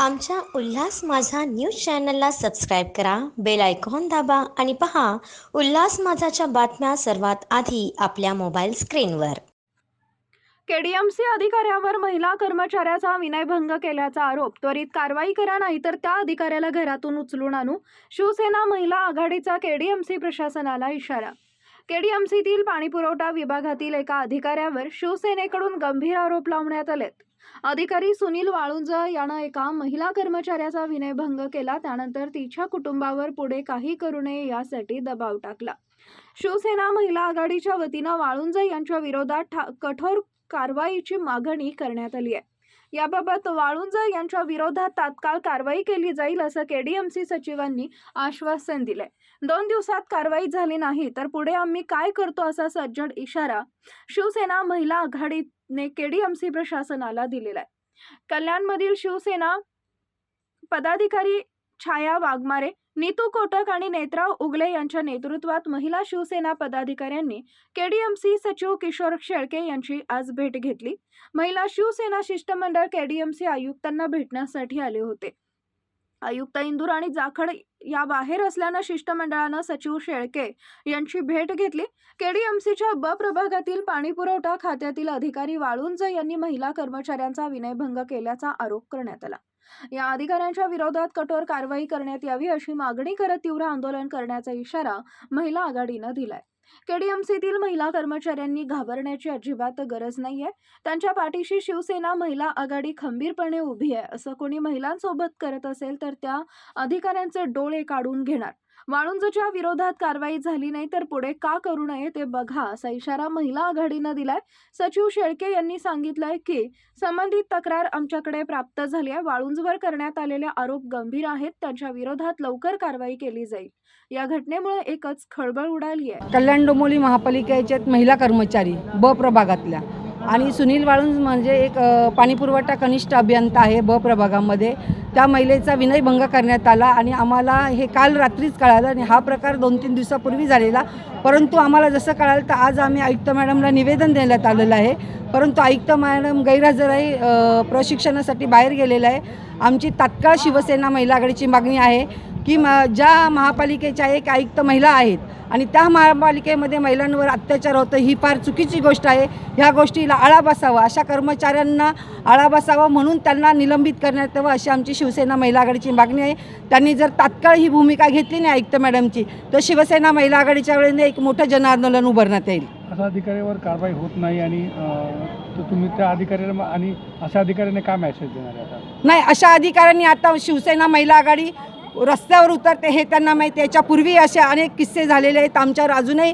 आमच्या उल्हास माझा न्यूज चॅनलला सबस्क्राईब करा बेल आयकॉन दाबा आणि पहा उल्हास माझाच्या बातम्या सर्वात आधी आपल्या मोबाईल स्क्रीनवर. केडीएमसी अधिकाऱ्यावर महिला कर्मचाऱ्याचा विनयभंग केल्याचा आरोप त्वरित कारवाई करा नाहीतर त्या अधिकाऱ्याला घरातून उचलून आणू शिवसेना महिला आघाडीचा केडीएमसी प्रशासनाला इशारा. केडीएमसीतील पाणीपुरवठा विभागातील एका अधिकाऱ्यावर शिवसेनेकडून गंभीर आरोप लावण्यात आलेत. अधिकारी सुनील वाळुंज यानं एका महिला कर्मचाऱ्याचा विनयभंग केला. त्यानंतर तिच्या कुटुंबावर पुढे काही करू नये यासाठी दबाव टाकला. शिवसेना महिला आघाडीच्या वतीनं वाळुंज यांच्या विरोधात कठोर कारवाईची मागणी करण्यात आली आहे. याबाबत वाळुंज यांच्या विरोधात तात्काळ कारवाई केली जाईल असं केडीएमसी सचिवांनी आश्वासन दिलंय. दोन दिवसात कारवाई झाली नाही तर पुढे आम्ही काय करतो असा सज्जड इशारा शिवसेना महिला आघाडीत ने केडीएमसी प्रशासनाला दिलेला आहे कल्याणमधील शिवसेना पदाधिकारी छाया वाघमारे नीतू कोटक आणि नेत्रा उगले यांच्या नेतृत्वात महिला शिवसेना पदाधिकाऱ्यांनी केडीएमसी सचिव किशोर शेळके यांची आज भेट घेतली. महिला शिवसेना शिष्टमंडळ केडीएमसी आयुक्तांना भेटण्यासाठी आले होते. आयुक्त इंदूर आणि जाखड या बाहेर असल्यानं शिष्टमंडळानं सचिव शेळके यांची भेट घेतली. केडीएमसीच्या ब प्रभागातील पाणीपुरवठा खात्यातील अधिकारी वाळुंज यांनी महिला कर्मचाऱ्यांचा विनयभंग केल्याचा आरोप करण्यात आला. या अधिकाऱ्यांच्या विरोधात कठोर कारवाई करण्यात यावी अशी मागणी करत तीव्र आंदोलन करण्याचा इशारा महिला आघाडीनं दिलाय. केडीएमसीतील महिला कर्मचाऱ्यांनी घाबरण्याची अजिबात गरज नाहीये. त्यांच्या पाठीशी शिवसेना महिला आघाडी खंबीरपणे उभी आहे. असं कोणी महिलांसोबत करत असेल तर त्या अधिकाऱ्यांचे डोळे काढून घेणार. वाळुंजच्या विरोधात कारवाई झाली नाही तर पुढे का करू नये ते बघा असा इशारा महिला आघाडीनं दिलाय. सचिव शेळके यांनी सांगितलंय की संबंधित तक्रार आमच्याकडे प्राप्त झाली आहे. वाळुंजवर करण्यात आलेले आरोप गंभीर आहेत. त्यांच्या विरोधात लवकर कारवाई केली जाईल. या घटनेमुळे एकच खळबळ उडाली आहे. कल्याण डोंबोली महापालिकेच्या आहेत महिला कर्मचारी ब प्रभागातल्या. आणि सुनील वाळुंज म्हणजे एक पाणीपुरवठा कनिष्ठ अभियंता आहे ब प्रभागामध्ये. त्या महिलेचा विनयभंग करण्यात आला आणि आम्हाला हे काल रात्रीच कळालं आणि हा प्रकार दोन तीन दिवसापूर्वी झालेला. परंतु आम्हाला जसं कळालं तर आज आम्ही आयुक्त मॅडमला निवेदन देण्यात आलेलं आहे. परंतु आयुक्त मॅडम गैरहजर आहे प्रशिक्षणासाठी बाहेर गेलेलं आहे. आमची तात्काळ शिवसेना महिला आघाडीची मागणी आहे की म ज्या महापालिकेच्या एक आयुक्त महिला आहेत आणि त्या महापालिकेमध्ये महिलांवर अत्याचार होतं ही फार चुकीची गोष्ट आहे. ह्या गोष्टीला आळा बसावा अशा कर्मचाऱ्यांना आळा बसावा म्हणून त्यांना निलंबित करण्यात यावं अशी आमची शिवसेना महिला आघाडीची मागणी आहे. त्यांनी जर तात्काळ ही भूमिका घेतली नाही आयुक्त मॅडमची तर शिवसेना महिला आघाडीच्या वेळेने एक मोठं जनआंदोलन उभारण्यात येईल. अशा अधिकाऱ्यावर कारवाई होत नाही आणि तुम्ही त्या अधिकाऱ्याला आणि अशा अधिकाऱ्याने काय मेसेज देणार आता? नाही अशा अधिकाऱ्यांनी आता शिवसेना महिला आघाडी रस्त्यावर उतरते हे त्यांना माहिती याच्यापूर्वी असे अनेक किस्से झालेले आहेत. आमच्यावर अजूनही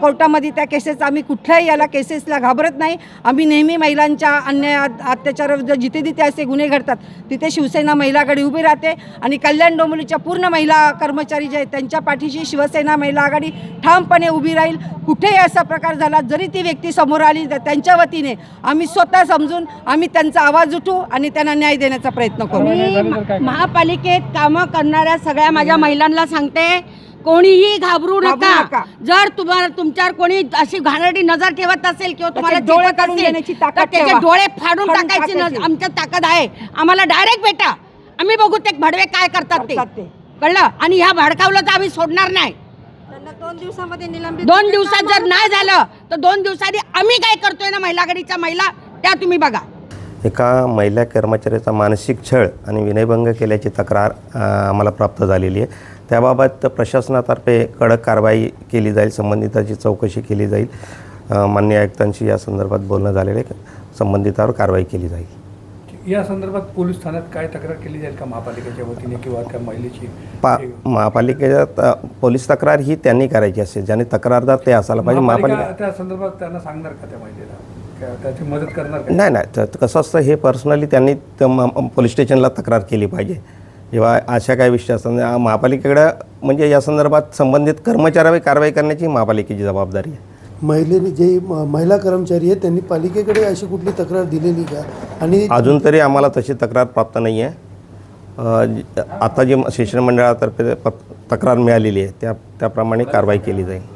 कोर्टामध्ये त्या केसेस आम्ही कुठल्याही याला केसेसला घाबरत नाही. आम्ही नेहमी महिलांच्या अन्याय अत- अत्याचाराविरुद्ध जिथे तिथे असे गुन्हे घडतात तिथे शिवसेना महिला उभी राहते आणि कल्याण डोंबिवलीच्या पूर्ण महिला कर्मचारी जे आहेत त्यांच्या पाठीशी शिवसेना महिला आघाडी ठामपणे उभी राहील. कुठेही असा प्रकार झाला जरी ती व्यक्ती समोर आली तर त्यांच्या वतीने आम्ही स्वतः समजून आम्ही त्यांचा आवाज उठू आणि त्यांना न्याय देण्याचा प्रयत्न करू. महापालिकेत कामं करणाऱ्या सगळ्या माझ्या महिलांना सांगते कोणीही घाबरू घाबरू नका. जर तुम्हाला तुमच्यावर कोणी अशी घाणेरडी नजर ठेवत असेल किंवा तुम्हाला डोळे काढून घेण्याची ताकद त्याचे. डोळे फाडून टाकायची आमच्या ताकद आहे. आम्हाला डायरेक्ट भेटा. आम्ही बघू ते भडवे काय करतात ते. कळलं? आणि ह्या भडकावलं तर आम्ही सोडणार नाही. दोन दिवसामध्ये निलंबित दोन दिवसात जर नाही झालं तर दोन दिवसांनी आम्ही काय करतोय ना महिला आघाडीच्या महिला त्या तुम्ही बघा. एका महिला कर्मचाऱ्याचा मानसिक छळ आणि विनयभंग केल्याची तक्रार आम्हाला प्राप्त झालेली आहे. त्याबाबत प्रशासनातर्फे कडक कारवाई केली जाईल संबंधिताची चौकशी केली जाईल. मान्य आयुक्तांशी या संदर्भात बोलणं झालेलं आहे. संबंधितावर कारवाई केली जाईल. या संदर्भात पोलीस ठाण्यात काय तक्रार केली जाईल का महापालिकेच्या वतीने किंवा त्या महिलेची? पा महापालिकेच्यात अ, पोलीस तक्रार ही त्यांनी करायची असेल ज्याने तक्रारदार ते असायला पाहिजे महापालिका त्या संदर्भात त्यांना सांगणार का त्या महिलेला? त्याची मदत करणार का? नाही नाही. तर कसं असतं हे पर्सनली त्यांनी म- पोलीस स्टेशनला तक्रार केली पाहिजे. जेव्हा अशा काही विषय असतात आ- महापालिकेकडं म्हणजे या संदर्भात संबंधित कर्मचाऱ्यावर कारवाई करण्याची महापालिकेची जबाबदारी आहे. महिलेने जे म- महिला कर्मचारी आहेत त्यांनी पालिकेकडे अशी कुठली तक्रार दिलेली का? आणि अजून तरी आम्हाला तशी तक्रार प्राप्त नाही आहे. आता जी शिक्षण मंडळातर्फे प- तक्रार मिळालेली आहे त्या त्याप्रमाणे कारवाई केली जाईल.